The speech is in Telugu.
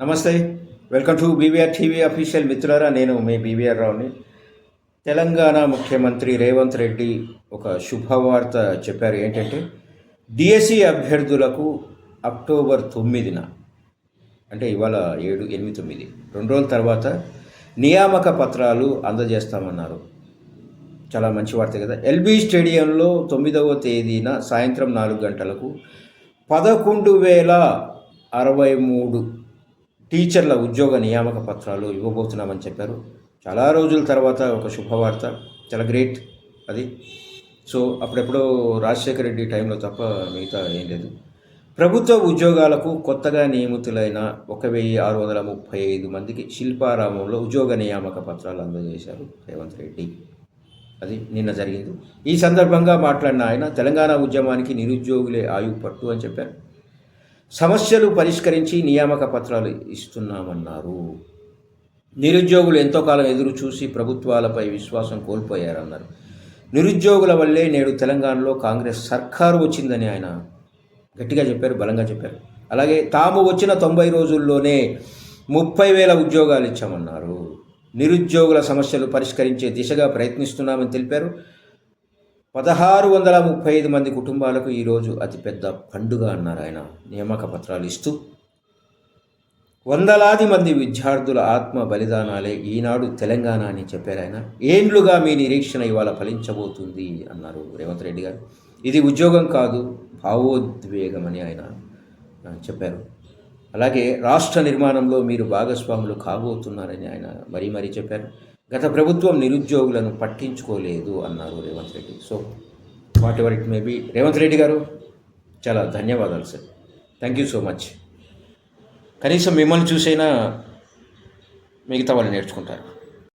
నమస్తే welcome to B V R TV official మిత్రులారా నేను మీ బీవీఆర్ రావుని. తెలంగాణ ముఖ్యమంత్రి రేవంత్ రెడ్డి ఒక శుభవార్త చెప్పారు. ఏంటంటే డిఎస్సి అభ్యర్థులకు అక్టోబర్ తొమ్మిదిన అంటే ఇవాళ ఏడు ఎనిమిది తొమ్మిది రెండు రోజుల తర్వాత నియామక పత్రాలు అందజేస్తామన్నారు. చాలా మంచి వార్త కదా. ఎల్బీ స్టేడియంలో తొమ్మిదవ తేదీన సాయంత్రం నాలుగు గంటలకు పదకొండు వేల అరవై మూడు టీచర్ల ఉద్యోగ నియామక పత్రాలు ఇవ్వబోతున్నామని చెప్పారు. చాలా రోజుల తర్వాత ఒక శుభవార్త. చాలా గ్రేట్ అది. సో అప్పుడెప్పుడో రాజశేఖర రెడ్డి టైంలో తప్ప మిగతా ఏం లేదు. ప్రభుత్వ ఉద్యోగాలకు కొత్తగా నియమితులైన ఒక వెయ్యి ఆరు వందల ముప్పై ఐదు మందికి శిల్పారామంలో ఉద్యోగ నియామక పత్రాలు అందజేశారు రేవంత్ రెడ్డి. అది నిన్న జరిగింది. ఈ సందర్భంగా మాట్లాడిన ఆయన తెలంగాణ ఉద్యమానికి నిరుద్యోగులే ఆయువు పట్టు అని చెప్పారు. సమస్యలు పరిష్కరించి నియామక పత్రాలు ఇస్తున్నామన్నారు. నిరుద్యోగులు ఎంతో కాలం ఎదురు చూసి ప్రభుత్వాలపై విశ్వాసం కోల్పోయారన్నారు. నిరుద్యోగుల వల్లే నేడు తెలంగాణలో కాంగ్రెస్ సర్కారు వచ్చిందని ఆయన గట్టిగా చెప్పారు బలంగా చెప్పారు. అలాగే తాము వచ్చిన తొంభై రోజుల్లోనే ముప్పై వేల ఉద్యోగాలు ఇచ్చామన్నారు. నిరుద్యోగుల సమస్యలు పరిష్కరించే దిశగా ప్రయత్నిస్తున్నామని తెలిపారు. పదహారు వందల ముప్పై ఐదు మంది కుటుంబాలకు ఈరోజు అతిపెద్ద పండుగ అన్నారు ఆయన. నియామక పత్రాలు ఇస్తూ వందలాది మంది విద్యార్థుల ఆత్మ బలిదానాలే ఈనాడు తెలంగాణ అని చెప్పారు ఆయన. ఏండ్లుగా మీ నిరీక్షణ ఇవాళ ఫలించబోతుంది అన్నారు రేవంత్ రెడ్డి గారు. ఇది ఉద్యోగం కాదు భావోద్వేగం అని ఆయన చెప్పారు. అలాగే రాష్ట్ర నిర్మాణంలో మీరు భాగస్వాములు కాబోతున్నారని ఆయన మరీ మరీ చెప్పారు. గత ప్రభుత్వం నిరుద్యోగులను పట్టించుకోలేదు అన్నారు Revanth Reddy. So whatever it may be. Revanth Reddy garu చాలా ధన్యవాదాలు sir. Thank you so much. కనీసం మిమ్మల్ని చూసైనా మిగతా వాళ్ళు నేర్చుకుంటారు.